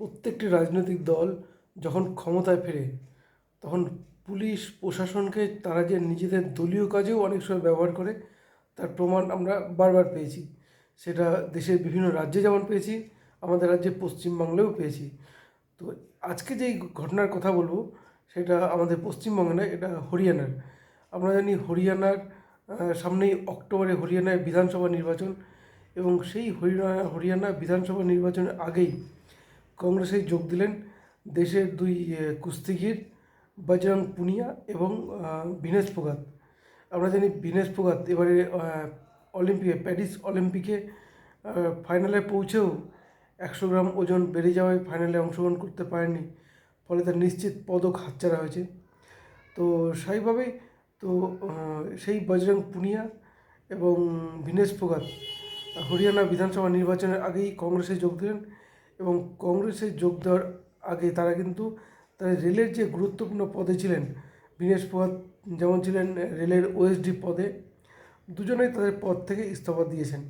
প্রত্যেকটি রাজনৈতিক দল যখন ক্ষমতায় ফেরে, তখন পুলিশ প্রশাসনকে তারা যে নিজেদের দলীয় কাজেও অনেক সময় ব্যবহার করে, তার প্রমাণ আমরা বারবার পেয়েছি। সেটা দেশের বিভিন্ন রাজ্যে যেমন পেয়েছি, আমাদের রাজ্যে পশ্চিমবাংলায়ও পেয়েছি। তো আজকে যেই ঘটনার কথা বলব, সেটা আমাদের পশ্চিমবঙ্গে নয়, এটা হরিয়ানার। আমরা জানি হরিয়ানার সামনেই অক্টোবরে হরিয়ানায় বিধানসভা নির্বাচন এবং সেই হরিয়ানা হরিয়ানা বিধানসভা নির্বাচনের আগেই কংগ্রেসে যোগ দিলেন দেশের দুই কুস্তিগির বজরং পুনিয়া এবং ভিনেশ ফোগাত। আমরা জানি ভিনেশ ফোগাত এবারে অলিম্পিকে, প্যারিস অলিম্পিকে ফাইনালে পৌঁছেও একশো গ্রাম ওজন বেড়ে যাওয়ায় ফাইনালে অংশগ্রহণ করতে পারেনি ফলে তার নিশ্চিত পদক হাতছাড়া হয়েছে। তো স্বাভাবিকভাবেই তো সেই বজরং পুনিয়া এবং ভিনেশ ফোগাত হরিয়ানা বিধানসভা নির্বাচনের আগেই কংগ্রেসে যোগ দিলেন। এবং কংগ্রেসে যোগ দেওয়ার আগে তারা কিন্তু তারা রেলের যে গুরুত্বপূর্ণ পদে ছিলেন ভিনেশ ফোগাত যেমন ছিলেন রেলের ওএসডি পদে, দুজনেই তাদের পদ থেকে ইস্তফা দিয়েছেন।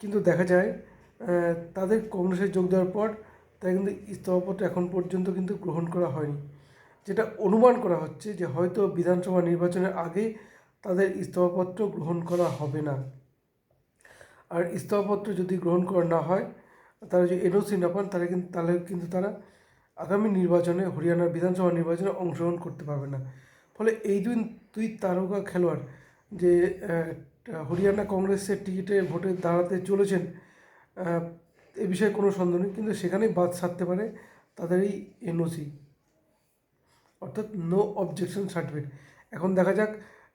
কিন্তু দেখা যায় তাদের কংগ্রেসে যোগ দেওয়ার পর তাই কিন্তু ইস্তফাপত্র এখন পর্যন্ত কিন্তু গ্রহণ করা হয়নি। যেটা অনুমান করা হচ্ছে যে হয়তো বিধানসভা নির্বাচনের আগে তাদের ইস্তফাপত্র গ্রহণ করা হবে না। আর ইস্তফাপত্র যদি গ্রহণ করা না হয় তারা যদি এনওসি না পান তাহলে কিন্তু তাহলে কিন্তু তারা আগামী নির্বাচনে হরিয়ানার বিধানসভা নির্বাচনে অংশগ্রহণ করতে পারবে না। ফলে এই দুই দুই তারকা খেলোয়াড় যে হরিয়ানা কংগ্রেসের টিকিটে ভোটে দাঁড়াতে চলেছেন এ বিষয়ে কোনো সন্দেহ নেই, কিন্তু সেখানেই বাদ সারতে পারে তাদের এই এনওসি। অর্থাৎ নো অবজেকশন সার্টিফিকেট এখন দেখা যাক,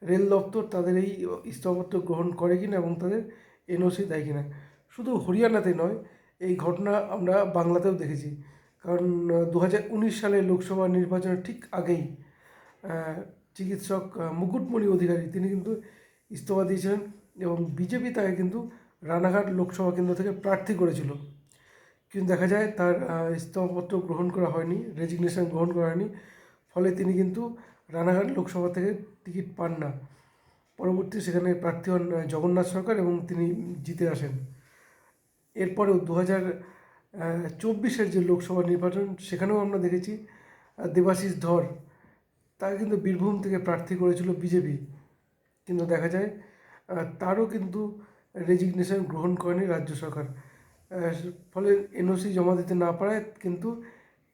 রেল দপ্তর তাদের এই ইস্তফাপত্র গ্রহণ করে কিনা এবং তাদের এনওসি দেয় কিনা। শুধু হরিয়ানাতে নয় এই ঘটনা আমরা বাংলাতেও দেখেছি। কারণ দু সালে লোকসভা নির্বাচনের ঠিক আগেই চিকিৎসক মুকুটমণি অধিকারী, তিনি কিন্তু ইস্তফা দিয়েছিলেন এবং বিজেপি তাকে কিন্তু রানাঘাট লোকসভা কেন্দ্র থেকে প্রার্থী করেছিল। কিন্তু দেখা যায় তার ইস্তফাপত্র গ্রহণ করা হয়নি রেজিগনেশন গ্রহণ করা হয়নি, ফলে তিনি কিন্তু রানাঘাট লোকসভা থেকে টিকিট পান না। পরবর্তী সেখানে প্রার্থী হন জগন্নাথ সরকার এবং তিনি জিতে আসেন। এরপরেও দু হাজার চব্বিশের যে লোকসভা নির্বাচন, সেখানেও আমরা দেখেছি দেবাশিস ধর, তাকে কিন্তু বীরভূম থেকে প্রার্থী করেছিল বিজেপি। কিন্তু দেখা যায় তারও কিন্তু রেজিগনেশন গ্রহণ করেনি রাজ্য সরকার। ফলে এনওসি জমা দিতে না পারায় কিন্তু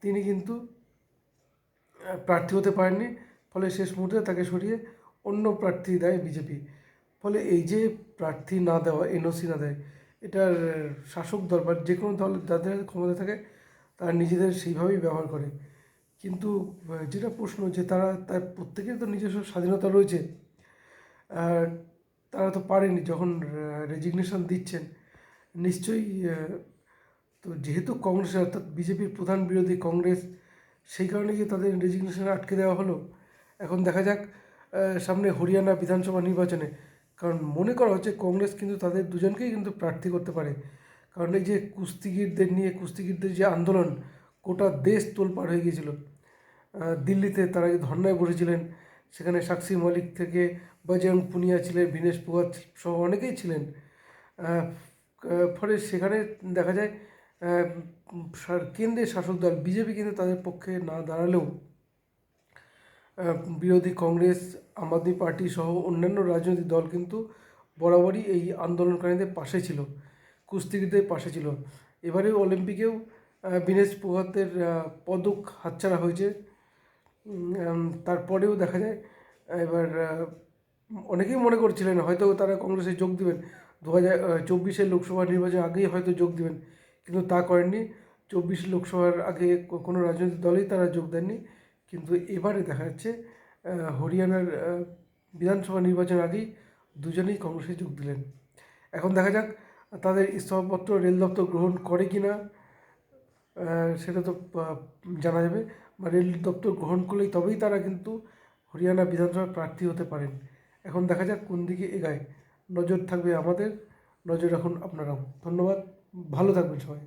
তিনি কিন্তু প্রার্থী হতে পারেননি। ফলে শেষ মুহূর্তে তাকে সরিয়ে অন্য প্রার্থী দেয় বিজেপি। ফলে এই যে প্রার্থী না দেওয়া এনওসি না দেয় এটার শাসক দল বা যে কোনো দল যাদের ক্ষমতা থাকে, তারা নিজেদের সেইভাবেই ব্যবহার করে। কিন্তু যেটা প্রশ্ন যে তারা, তার প্রত্যেকের তো নিজস্ব স্বাধীনতা রয়েছে। তারা তো পারেনি যখন রেজিগনেশন দিচ্ছেন। নিশ্চয়ই তো যেহেতু কংগ্রেস, অর্থাৎ বিজেপির প্রধান বিরোধী কংগ্রেস, সেই কারণে কি তাদের রেজিগনেশন আটকে দেওয়া হলো। এখন দেখা যাক সামনে হরিয়ানা বিধানসভা নির্বাচনে কারণ মনে করা হচ্ছে কংগ্রেস কিন্তু তাদের দুজনকেই কিন্তু প্রার্থী করতে পারে। কারণ এই যে কুস্তিগিরদের নিয়ে, কুস্তিগিরদের যে আন্দোলন, গোটা দেশ তোলপাড় হয়ে গিয়েছিল। দিল্লিতে তারা যে ধর্নায় বসেছিলেন, সেখানে সাক্ষী মলিক থেকে বজরং পুনিয়া ছিলেন ভিনেশ পুয়াত সহ অনেকেই ছিলেন। ফলে সেখানে দেখা যায় কেন্দ্রের শাসক দল, বিজেপি কিন্তু তাদের পক্ষে না দাঁড়ালেও বিরোধী কংগ্রেস, আম আদমি পার্টি সহ অন্যান্য রাজনৈতিক দল কিন্তু বরাবরই এই আন্দোলনকারীদের পাশে ছিল, কুস্তিগিরদের পাশে ছিল। এবারে অলিম্পিকেও বিনেশ পোহাতের পদক হাতছাড়া হয়েছে। তারপরেও দেখা যায় এবার অনেকেই মনে করছিলেন হয়তো তারা কংগ্রেসে যোগ দেবেন। দু হাজার চব্বিশের লোকসভা নির্বাচনের আগেই হয়তো যোগ দেবেন, কিন্তু তা করেননি। চব্বিশ লোকসভার আগে কোনো রাজনৈতিক দলেই তারা যোগ দেননি। কিন্তু এবারে দেখা যাচ্ছে হরিয়ানার বিধানসভা নির্বাচনের আগেই দুজনেই কংগ্রেসে যোগ দিলেন। এখন দেখা যাক তাদের ইস্তফাপত্র রেল দপ্তর গ্রহণ করে কি না সেটা তো জানা যাবে। বা রেল দপ্তর গ্রহণ করলেই তবেই তারা কিন্তু হরিয়ানা বিধানসভার প্রার্থী হতে পারেন। এখন দেখা যাক কোন দিকে এগায়। নজর থাকবে আমাদের, নজর রাখুন আপনারাও। ধন্যবাদ। ভালো থাকবেন সবাই।